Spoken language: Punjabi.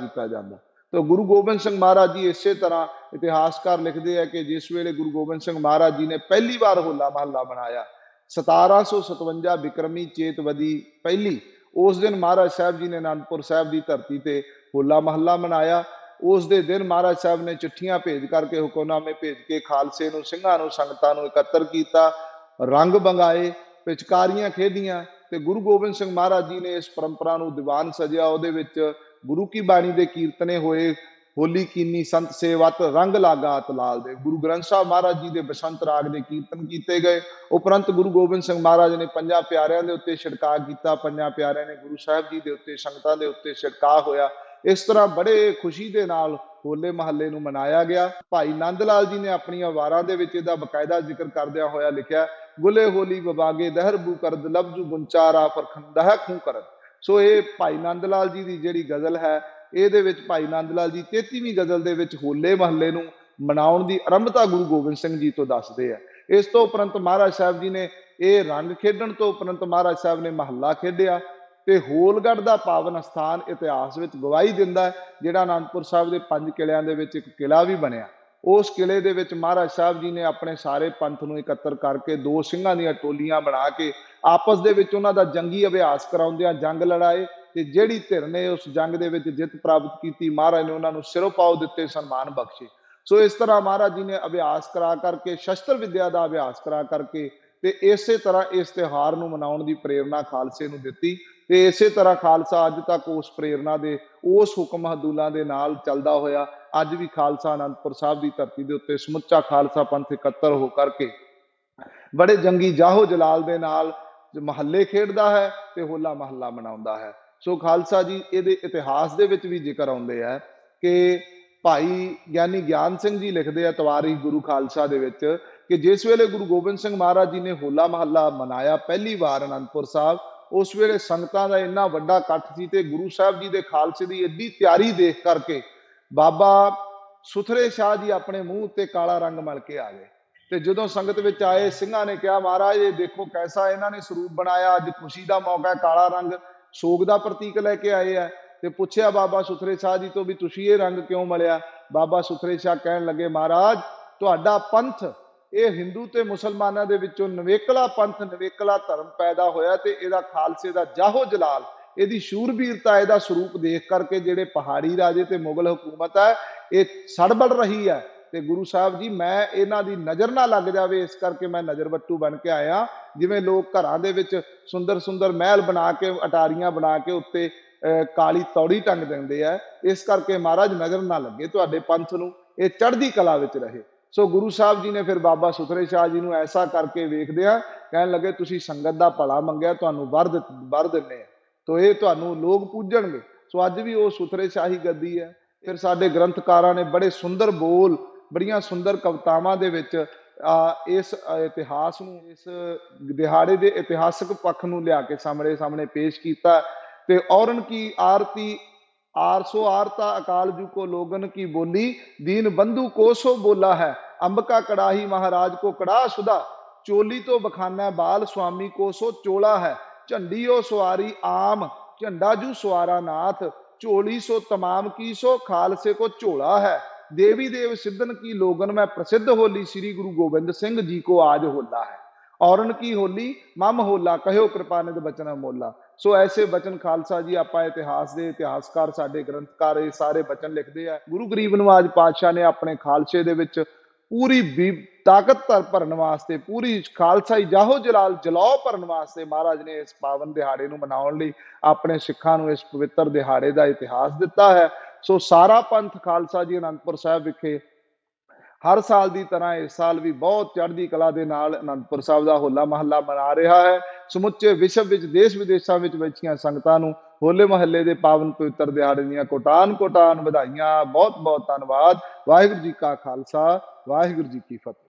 ਕੀਤਾ ਜਾਂਦਾ। ਤਾਂ ਗੁਰੂ ਗੋਬਿੰਦ ਸਿੰਘ ਮਹਾਰਾਜ ਜੀ ਇਸੇ ਤਰ੍ਹਾਂ ਇਤਿਹਾਸਕਾਰ ਲਿਖਦੇ ਆ ਕਿ ਜਿਸ ਵੇਲੇ ਗੁਰੂ ਗੋਬਿੰਦ ਸਿੰਘ ਮਹਾਰਾਜ ਜੀ ਨੇ ਪਹਿਲੀ ਵਾਰ ਹੋਲਾ ਮਹੱਲਾ ਬਣਾਇਆ 1757 ਬਿਕਰਮੀ ਚੇਤਵਦੀ ਪਹਿਲੀ, ਉਸ ਦਿਨ ਮਹਾਰਾਜ ਸਾਹਿਬ ਜੀ ਨੇ ਅਨੰਦਪੁਰ ਸਾਹਿਬ ਦੀ ਧਰਤੀ ਤੇ ਹੋਲਾ ਮਹੱਲਾ ਮਨਾਇਆ। ਉਸ ਦੇ ਦਿਨ ਮਹਾਰਾਜ ਸਾਹਿਬ ਨੇ ਚਿੱਠੀਆਂ ਭੇਜ ਕਰਕੇ ਹੁਕਮਨਾਮੇ ਭੇਜ ਕੇ ਖਾਲਸੇ ਨੂੰ, ਸਿੰਘਾਂ ਨੂੰ, ਸੰਗਤਾਂ ਨੂੰ ਇਕੱਤਰ ਕੀਤਾ। ਰੰਗ ਬੰਗਾਏ, ਪਿਚਕਾਰੀਆਂ ਖੇਡੀਆਂ। ਤੇ ਗੁਰੂ ਗੋਬਿੰਦ ਸਿੰਘ ਮਹਾਰਾਜ ਜੀ ਨੇ ਇਸ ਪਰੰਪਰਾ ਨੂੰ ਦੀਵਾਨ ਸਜਿਆ। ਉਹਦੇ ਵਿੱਚ ਗੁਰੂ ਕੀ ਬਾਣੀ ਦੇ ਕੀਰਤਨੇ ਹੋਏ, ਹੋਲੀ ਕੀਨੀ ਸੰਤ ਸੇਵਤ, ਰੰਗ ਲਾਗਾਤ ਲਾਲ ਦੇ। ਗੁਰੂ ਗ੍ਰੰਥ ਸਾਹਿਬ ਮਹਾਰਾਜ ਜੀ ਦੇ ਬਸੰਤ ਰਾਗ ਦੇ ਕੀਰਤਨ ਕੀਤੇ ਗਏ। ਉਪਰੰਤ ਗੁਰੂ ਗੋਬਿੰਦ ਸਿੰਘ ਮਹਾਰਾਜ ਨੇ ਪੰਜਾਂ ਪਿਆਰਿਆਂ ਦੇ ਉੱਤੇ ਛਿੜਕਾਅ ਕੀਤਾ। ਪੰਜਾਂ ਪਿਆਰਿਆਂ ਨੇ ਗੁਰੂ ਸਾਹਿਬ ਜੀ ਦੇ ਉੱਤੇ, ਸੰਗਤਾਂ ਦੇ ਉੱਤੇ ਛਿੜਕਾਅ ਹੋਇਆ। ਇਸ ਤਰ੍ਹਾਂ ਬੜੇ ਖੁਸ਼ੀ ਦੇ ਨਾਲ ਹੋਲੇ ਮਹੱਲੇ ਨੂੰ ਮਨਾਇਆ ਗਿਆ। ਭਾਈ ਨੰਦ ਲਾਲ ਜੀ ਨੇ ਆਪਣੀਆਂ ਵਾਰਾਂ ਦੇ ਵਿੱਚ ਇਹਦਾ ਬਕਾਇਦਾ ਜ਼ਿਕਰ ਕਰਦਿਆਂ ਹੋਇਆ ਲਿਖਿਆ ਗੁਲੇ ਹੋਲੀ ਵਿਵਾਗੇ ਦਹਰਬੂ ਕਰਦ, ਲਬਜੂ ਗੁੰਚਾਰਾ ਫਰਖੰਦਹ ਖੂ ਕਰਦ। ਸੋ ਇਹ ਭਾਈ ਨੰਦ ਲਾਲ ਜੀ ਦੀ ਜਿਹੜੀ ਗਜ਼ਲ ਹੈ, ਇਹਦੇ ਵਿੱਚ ਭਾਈ ਨੰਦ ਲਾਲ ਜੀ 33ਵੀਂ ਗਜ਼ਲ ਦੇ ਵਿੱਚ ਹੋਲੇ ਮਹੱਲੇ ਨੂੰ ਮਨਾਉਣ ਦੀ ਆਰੰਭਤਾ ਗੁਰੂ ਗੋਬਿੰਦ ਸਿੰਘ ਜੀ ਤੋਂ ਦੱਸਦੇ ਆ। ਇਸ ਤੋਂ ਉਪਰੰਤ ਮਹਾਰਾਜ ਸਾਹਿਬ ਜੀ ਨੇ ਇਹ ਰੰਗ ਖੇਡਣ ਤੋਂ ਉਪਰੰਤ ਮਹਾਰਾਜ ਸਾਹਿਬ ਨੇ ਮਹੱਲਾ ਖੇਡਿਆ ਤੇ ਹੋਲਗੜ੍ਹ ਦਾ ਪਾਵਨ ਸਥਾਨ ਇਤਿਹਾਸ ਵਿੱਚ ਗਵਾਹੀ ਦਿੰਦਾ ਜਿਹੜਾ ਅਨੰਦਪੁਰ ਸਾਹਿਬ ਦੇ ਪੰਜ ਕਿਲਿਆਂ ਦੇ ਵਿੱਚ ਇੱਕ ਕਿਲਾ ਵੀ ਬਣਿਆ। ਉਸ ਕਿਲੇ ਦੇ ਵਿੱਚ ਮਹਾਰਾਜ ਸਾਹਿਬ ਜੀ ਨੇ ਆਪਣੇ ਸਾਰੇ ਪੰਥ ਨੂੰ ਇਕੱਤਰ ਕਰਕੇ ਦੋ ਸਿੰਘਾਂ ਦੀਆਂ ਟੋਲੀਆਂ ਬਣਾ ਕੇ ਆਪਸ ਦੇ ਵਿੱਚ ਉਹਨਾਂ ਦਾ ਜੰਗੀ ਅਭਿਆਸ ਕਰਾਉਂਦਿਆਂ ਜੰਗ ਲੜਾਏ ਤੇ ਜਿਹੜੀ ਧਿਰ ਨੇ ਉਸ ਜੰਗ ਦੇ ਵਿੱਚ ਜਿੱਤ ਪ੍ਰਾਪਤ ਕੀਤੀ, ਮਹਾਰਾਜ ਨੇ ਉਹਨਾਂ ਨੂੰ ਸਿਰੋਂ ਪਾਉ ਦਿੱਤੇ, ਸਨਮਾਨ ਬਖਸ਼ੇ। ਸੋ ਇਸ ਤਰ੍ਹਾਂ ਮਹਾਰਾਜ ਜੀ ਨੇ ਅਭਿਆਸ ਕਰਾ ਕਰਕੇ, ਸ਼ਸਤਰ ਵਿਦਿਆ ਦਾ ਅਭਿਆਸ ਕਰਾ ਕਰਕੇ ਤੇ ਇਸੇ ਤਰ੍ਹਾਂ ਇਸ ਤਿਉਹਾਰ ਨੂੰ ਮਨਾਉਣ ਦੀ ਪ੍ਰੇਰਣਾ ਖਾਲਸੇ ਨੂੰ ਦਿੱਤੀ। ਤੇ ਇਸੇ ਤਰ੍ਹਾਂ ਖਾਲਸਾ ਅੱਜ ਤੱਕ ਉਸ ਪ੍ਰੇਰਣਾ ਦੇ, ਉਸ ਹੁਕਮ ਹਦੂਲਾਂ ਦੇ ਨਾਲ ਚੱਲਦਾ ਹੋਇਆ, ਅੱਜ ਵੀ ਖਾਲਸਾ ਅਨੰਦਪੁਰ ਸਾਹਿਬ ਦੀ ਧਰਤੀ ਦੇ ਉੱਤੇ ਸਮੁੱਚਾ ਖਾਲਸਾ ਪੰਥ ਇਕੱਤਰ ਹੋ ਕਰਕੇ ਬੜੇ ਜੰਗੀ ਜਾਹੋ ਜਲਾਲ ਦੇ ਨਾਲ ਮਹੱਲੇ ਖੇਡਦਾ ਹੈ ਤੇ ਹੋਲਾ ਮਹੱਲਾ ਮਨਾਉਂਦਾ ਹੈ। ਸੋ ਖਾਲਸਾ ਜੀ, ਇਹਦੇ ਇਤਿਹਾਸ ਦੇ ਵਿੱਚ ਵੀ ਜ਼ਿਕਰ ਆਉਂਦੇ ਆ ਕਿ ਭਾਈ ਗਿਆਨੀ ਗਿਆਨ ਸਿੰਘ ਜੀ ਲਿਖਦੇ ਆ ਤਵਾਰੀ ਗੁਰੂ ਖਾਲਸਾ ਦੇ ਵਿੱਚ ਕਿ ਜਿਸ ਵੇਲੇ ਗੁਰੂ ਗੋਬਿੰਦ ਸਿੰਘ ਮਹਾਰਾਜ ਜੀ ਨੇ ਹੋਲਾ ਮਹੱਲਾ ਮਨਾਇਆ, ਪਹਿਲੀ ਵਾਰ ਅਨੰਦਪੁਰ ਸਾਹਿਬ ਉਸ ਵੇਲੇ ਸੰਗਤਾਂ ਦਾ ਇੰਨਾ ਵੱਡਾ ਇਕੱਠ ਸੀ ਤੇ ਗੁਰੂ ਸਾਹਿਬ ਜੀ ਦੇ ਖਾਲਸੇ ਦੀ ਏਡੀ ਤਿਆਰੀ ਦੇਖ ਕਰਕੇ ਬਾਬਾ ਸੁਥਰੇ ਸ਼ਾਹ ਜੀ ਆਪਣੇ ਮੂੰਹ ਉੱਤੇ ਕਾਲਾ ਰੰਗ ਮਲ ਕੇ ਆ ਗਏ। ਤੇ ਜਦੋਂ ਸੰਗਤ ਵਿੱਚ ਆਏ, ਸਿੰਘਾਂ ਨੇ ਕਿਹਾ, ਮਹਾਰਾਜ, ਇਹ ਦੇਖੋ ਕੈਸਾ ਇਹਨਾਂ ਨੇ ਸਰੂਪ ਬਣਾਇਆ। ਅੱਜ ਖੁਸ਼ੀ ਦਾ ਮੌਕਾ ਹੈ, ਕਾਲਾ ਰੰਗ ਸੋਗ ਦਾ ਪ੍ਰਤੀਕ ਲੈ ਕੇ ਆਏ ਆ। ਤੇ ਪੁੱਛਿਆ ਬਾਬਾ ਸੁਥਰੇ ਸ਼ਾਹ ਜੀ ਤੋਂ ਵੀ, ਤੁਸੀਂ ਇਹ ਰੰਗ ਕਿਉਂ ਮਲਿਆ? ਬਾਬਾ ਸੁਥਰੇ ਸ਼ਾਹ ਕਹਿਣ ਲੱਗੇ, ਮਹਾਰਾਜ, ਤੁਹਾਡਾ ਪੰਥ ਇਹ ਹਿੰਦੂ ਤੇ ਮੁਸਲਮਾਨਾਂ ਦੇ ਵਿੱਚੋਂ ਨਵੇਕਲਾ ਪੰਥ ਨਵੇਕਲਾ ਧਰਮ ਪੈਦਾ ਹੋਇਆ ਤੇ ਇਹਦਾ ਖਾਲਸੇ ਦਾ ਜਾਹੋ ਜਲਾਲ ਇਹਦੀ ਸ਼ੂਰਬੀਰਤਾ ਇਹਦਾ ਸਰੂਪ ਦੇਖ ਕਰਕੇ ਜਿਹੜੇ ਪਹਾੜੀ ਰਾਜੇ ਤੇ ਮੁਗਲ ਹਕੂਮਤ ਹੈ ਇਹ ਸੜਬੜ ਰਹੀ ਹੈ। ਤੇ ਗੁਰੂ ਸਾਹਿਬ ਜੀ ਮੈਂ ਇਹਨਾਂ ਦੀ ਨਜ਼ਰ ਨਾ ਲੱਗ ਜਾਵੇ ਇਸ ਕਰਕੇ ਮੈਂ ਨਜ਼ਰ ਵੱਟੂ ਬਣ ਕੇ ਆਇਆ। ਜਿਵੇਂ ਲੋਕ ਘਰਾਂ ਦੇ ਵਿੱਚ ਸੁੰਦਰ ਸੁੰਦਰ ਮਹਿਲ ਬਣਾ ਕੇ ਅਟਾਰੀਆਂ ਬਣਾ ਕੇ ਉੱਤੇ ਅਹ, ਕਾਲੀ ਤੌੜੀ ਟੰਗ ਦਿੰਦੇ ਆ ਇਸ ਕਰਕੇ ਮਹਾਰਾਜ ਨਜ਼ਰ ਨਾ ਲੱਗੇ ਤੁਹਾਡੇ ਪੰਥ ਨੂੰ ਇਹ ਚੜ੍ਹਦੀ ਕਲਾ ਵਿੱਚ ਰਹੇ। ਸੋ ਗੁਰੂ ਸਾਹਿਬ ਜੀ ਨੇ ਫਿਰ ਬਾਬਾ ਸੁਥਰੇ ਸ਼ਾਹ ਜੀ ਨੂੰ ਐਸਾ ਕਰਕੇ ਵੇਖਦਿਆਂ ਕਹਿਣ ਲੱਗੇ ਤੁਸੀਂ ਸੰਗਤ ਦਾ ਭਲਾ ਮੰਗਿਆ ਤੁਹਾਨੂੰ ਵਰ ਦਿੱਤ- ਵਰ ਦਿੰਨੇ ਆ। ਤੋ ਇਹ ਤੁਹਾਨੂੰ ਲੋਕ ਪੂਜਣਗੇ। ਸੋ ਅੱਜ ਵੀ ਉਹ ਸੁਥਰੇ ਸ਼ਾਹੀ ਗੱਦੀ ਹੈ। ਫਿਰ ਸਾਡੇ ਗ੍ਰੰਥਕਾਰਾਂ ਨੇ ਬੜੇ ਸੁੰਦਰ ਬੋਲ ਬੜੀਆਂ ਸੁੰਦਰ ਕਵਿਤਾਵਾਂ ਦੇ ਵਿੱਚ ਆ, ਇਸ ਇਤਿਹਾਸ ਨੂੰ ਇਸ ਦਿਹਾੜੇ ਦੇ ਇਤਿਹਾਸਕ ਪੱਖ ਨੂੰ ਲਿਆ ਕੇ ਸਾਹਮਣੇ ਸਾਹਮਣੇ ਪੇਸ਼ ਕੀਤਾ। ਤੇ ਔਰਨ ਕੀ ਆਰਤੀ ਆਰਸੋ ਆਰਤਾ ਅਕਾਲ ਜੂ ਕੋ ਲੋਗਨ ਕੀ ਬੋਲੀ, ਦੀਨ ਬੰਧੂ ਕੋਸੋ ਬੋਲਾ ਹੈ ਅੰਬ ਕਾ ਕੜਾਹੀ ਮਹਾਰਾਜ ਕੋ ਕੜਾ ਸੁਦਾ, ਚੋਲੀ ਤੋਂ ਬਖਾਨਾ ਬਾਲ ਸੁਆਮੀ ਕੋ ਸੋ ਚੋਲਾ ਹੈ ਝੰਡੀ ਉਹ ਸਵਾਰੀ ਆਮ, ਝੰਡਾ ਜੂ ਸਵਾਰਾ ਨਾਥ, ਝੋਲੀ ਸੋ ਤਮਾਮ ਕੀ ਸੋ ਖਾਲਸੇ ਕੋ ਝੋਲਾ ਹੈ, ਦੇਵੀ ਦੇਵ ਸਿੱਧਨ ਕੀ ਲੋਗਨ ਮੈਂ ਪ੍ਰਸਿੱਧ ਹੋਲੀ ਸ੍ਰੀ ਗੁਰੂ ਗੋਬਿੰਦ ਸਿੰਘ ਜੀ ਕੋ ਆਜ ਹੋਲਾ ਹੈ, ਔਰਨ ਕੀ ਹੋਲੀ, ਮਮ ਹੋਲਾ, ਕਹਿਓ ਕਿਰਪਾਨਿਤ ਬਚਨ ਮੋਲਾ ਸੋ ਐਸੇ ਬਚਨ ਖਾਲਸਾ ਜੀ, ਆਪਾਂ ਇਤਿਹਾਸ ਦੇ ਇਤਿਹਾਸਕਾਰ, ਸਾਡੇ ਗ੍ਰੰਥਕਾਰ, ਇਹ ਸਾਰੇ ਬਚਨ ਲਿਖਦੇ ਆ। ਗੁਰੂ ਗਰੀਬ ਨਵਾਜ ਪਾਤਸ਼ਾਹ ਨੇ ਆਪਣੇ ਖਾਲਸੇ ਦੇ ਵਿੱਚ ਪੂਰੀ ਵੀ ਤਾਕਤ ਧਰ ਭਰਨ ਵਾਸਤੇ, ਪੂਰੀ ਖਾਲਸਾਈ ਜਾਹੋ ਜਲਾਲ ਜਲਾਓ ਭਰਨ ਵਾਸਤੇ ਮਹਾਰਾਜ ਨੇ ਇਸ ਪਾਵਨ ਦਿਹਾੜੇ ਨੂੰ ਮਨਾਉਣ ਲਈ ਆਪਣੇ ਸਿੱਖਾਂ ਨੂੰ ਇਸ ਪਵਿੱਤਰ ਦਿਹਾੜੇ ਦਾ ਇਤਿਹਾਸ ਦਿੱਤਾ ਹੈ। ਸੋ ਸਾਰਾ ਪੰਥ ਖਾਲਸਾ ਜੀ ਅਨੰਦਪੁਰ ਸਾਹਿਬ ਵਿਖੇ ਹਰ ਸਾਲ ਦੀ ਤਰ੍ਹਾਂ ਇਸ ਸਾਲ ਵੀ ਬਹੁਤ ਚੜ੍ਹਦੀ ਕਲਾ ਦੇ ਨਾਲ ਅਨੰਦਪੁਰ ਸਾਹਿਬ ਦਾ ਹੋਲਾ ਮਹੱਲਾ ਮਨਾ ਰਿਹਾ ਹੈ। ਸਮੁੱਚੇ ਵਿਸ਼ਵ ਵਿੱਚ, ਦੇਸ਼ ਵਿਦੇਸ਼ਾਂ ਵਿੱਚ ਬੈਠੀਆਂ ਸੰਗਤਾਂ ਨੂੰ ਹੋਲੇ ਮਹੱਲੇ ਦੇ ਪਾਵਨ ਪਵਿੱਤਰ ਦਿਹਾੜੇ ਦੀਆਂ ਕੋਟਾਨ ਕੋਟਾਨ ਵਧਾਈਆਂ। ਬਹੁਤ ਬਹੁਤ ਧੰਨਵਾਦ। ਵਾਹਿਗੁਰੂ ਜੀ ਕਾ ਖਾਲਸਾ, ਵਾਹਿਗੁਰੂ ਜੀ ਕੀ ਫਤਿਹ।